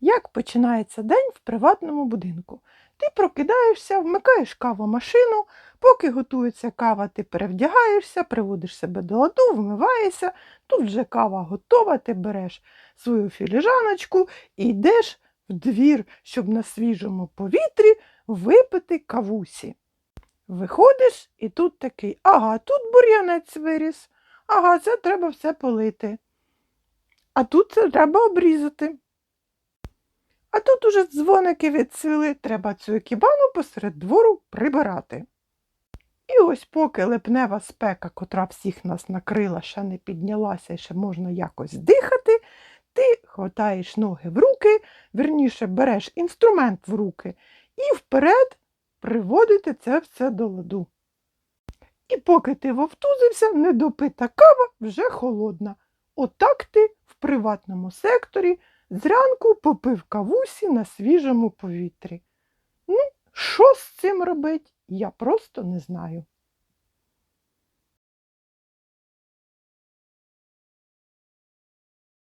Як починається день в приватному будинку? Ти прокидаєшся, вмикаєш кавомашину, поки готується кава, ти перевдягаєшся, приводиш себе до ладу, вмиваєшся, тут вже кава готова, ти береш свою філіжаночку і йдеш в двір, щоб на свіжому повітрі випити кавусі. Виходиш і тут такий, ага, тут бур'янець виріс, ага, це треба все полити. А тут це треба обрізати. А тут уже дзвоники відсвіли, треба цю екібану посеред двору прибирати. І ось поки липнева спека, котра всіх нас накрила, ще не піднялася і ще можна якось дихати, ти хватаєш ноги в руки, верніше береш інструмент в руки і вперед приводити це все до ладу. І поки ти вовтузився, недопита кава вже холодна. Отак ти в приватному секторі зранку попив кавусі на свіжому повітрі. Ну, що з цим робить, я просто не знаю.